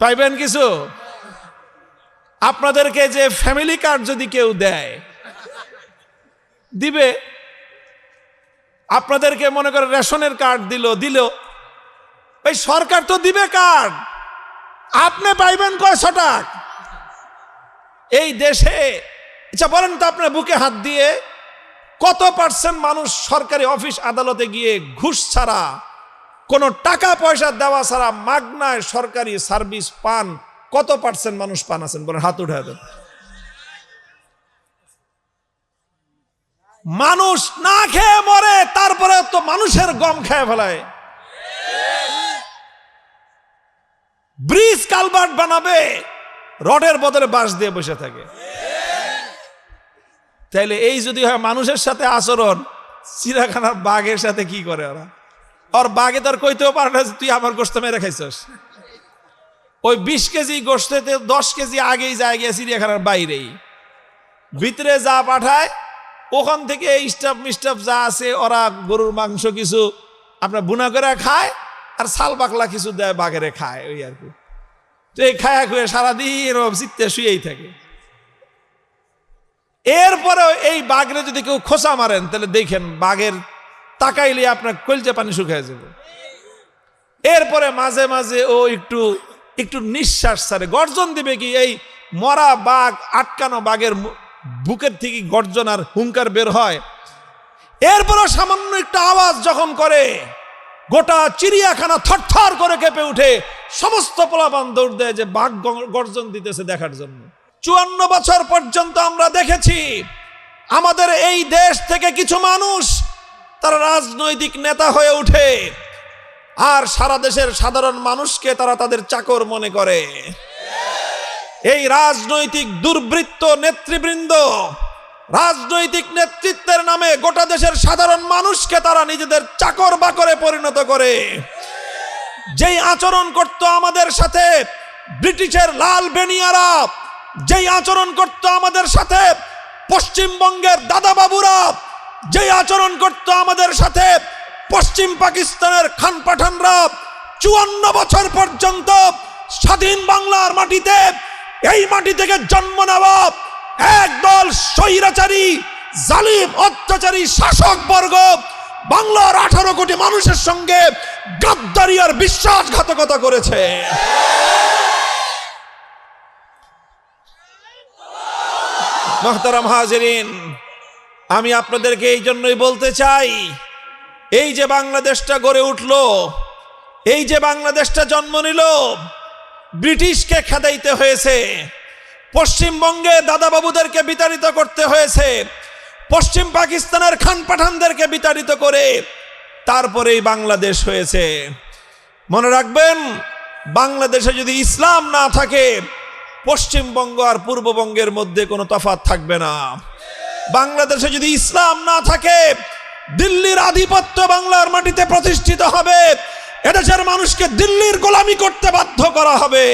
পাইবেন কিছু? আপনাদেরকে যে ফ্যামিলি কার্ড যদি কেউ দেয়, দিবে। আপনাদেরকে মনে করে রেশনের কার্ড দিল দিল। ওই সরকার তো দিবে কার্ড আপনি পাইবেন কয়শো টাকা? এই দেশে আচ্ছা বলেন তো আপনার বুকে হাত দিয়ে কত পার্সেন্ট মানুষ সরকারি অফিস আদালতে গিয়ে ঘুষ ছাড়া কোনো টাকা পয়সা দেওয়া ছাড়া মাগনায় সরকারি সার্ভিস পান, কত পার্সেন্ট মানুষ পান আছেন? বলেন, হাত উঠে দেন। মানুষ না খেয়ে মরে তারপরে তো মানুষের গম খেয়ে ফেলায়। ব্রিজ কালভার্ট বানাবে, রডের বদলে বাঁশ দিয়ে বসে থাকে। তাইলে এই যদি হয় মানুষের সাথে আচরণ চিড়াখানার বাঘের সাথে কি করে ওরা? ওর বাঘে তার কইতেও পারে না যে তুই আমার গোস্ত মেরে খাইছস। ওই বিশ কেজি গোস্তেতে দশ কেজি আগেই যায় গিয়ে চিড়িয়াখানার বাইরেই। ভিতরে যা পাঠায়, ওখান থেকে স্টাফ মিস্টাফ যা আছে, ওরা গরুর মাংস কিছু আপনার বুনা করে খায় আর সাল বাকলা কিছু দেয় বাঘেরে খায়, ওই আর কি। তো এই খায়া খুয়ে সারাদিন এরকম চিত্তে শুয়েই থাকে। এরপরে এই বাঘরে যদি কেউ খোসা মারেন, তাহলে দেখেন বাঘের তাকাইলে আপনার কলচে পানি শুকায় যাবে। এরপরে মাঝে মাঝে ও একটু একটু নিঃশ্বাস ছাড়ে। গর্জন দিবে কি, এই মরা বাঘ, আটকানো বাঘের বুকের থেকে গর্জন আর হুঙ্কার বের হয়। এরপরও সামান্য একটু আওয়াজ যখন করে, গোটা চিড়িয়াখানা থরথর করে কেঁপে উঠে। সমস্ত পোলাপান দৌড় দেয় যে বাঘ গর্জন দিতেছে দেখার জন্য। চুয়ান্ন বছর পর্যন্ত আমরা দেখেছি, আমাদের এই দেশ থেকে কিছু মানুষ তারা রাজনৈতিক নেতা হয়ে ওঠে। আর সারা দেশের সাধারণ মানুষকে তারা তাদের চাকর মনে করে। এই রাজনৈতিক দুর্বৃত্ত নেতৃবৃন্দ রাজনৈতিক নেতৃত্বের নামে গোটা দেশের সাধারণ মানুষকে তারা নিজেদের চাকর বাকরে পরিণত করে। যেই আচরণ করত আমাদের সাথে ব্রিটিশের লাল বেনিয়ারা, যেই আচরণ করত আমাদের সাথে পশ্চিমবঙ্গের দাদাবাবুরা যেই আচরণ করত আমাদের সাথে, পশ্চিম পাকিস্তানের খান পাঠানরা চুয়ান্ন বছর পর্যন্ত স্বাধীন বাংলার মাটিতে, এই মাটি থেকে জন্ম নেওয়া একদল স্বৈরাচারী, জালিম, অত্যাচারী শাসক বর্গ বাংলার আঠারো কোটি মানুষের সঙ্গে গাদ্দারি আর বিশ্বাসঘাতকতা করেছে। মহতারাম হাজরিন আমি আপনাদেরকে এই জন্যই বলতে চাই, এই যে বাংলাদেশটা গড়ে উঠল, এই যে বাংলাদেশটা জন্ম নিল, ব্রিটিশকে খেদাইতে হয়েছে, পশ্চিমবঙ্গে দাদাবাবুদেরকে বিতাড়িত করতে হয়েছে, পশ্চিম পাকিস্তানের খান পাঠানদেরকে বিতাড়িত করে তারপরেই বাংলাদেশ হয়েছে। মনে রাখবেন, বাংলাদেশে যদি ইসলাম না থাকে, পশ্চিমবঙ্গ আর পূর্ববঙ্গের মধ্যে কোনো তফাৎ থাকবে না। বাংলাদেশে যদি ইসলাম না থাকে, দিল্লির আধিপত্য বাংলার মাটিতে প্রতিষ্ঠিত হবে। এদেশের মানুষকে দিল্লির গোলামি করতে বাধ্য করা হবে।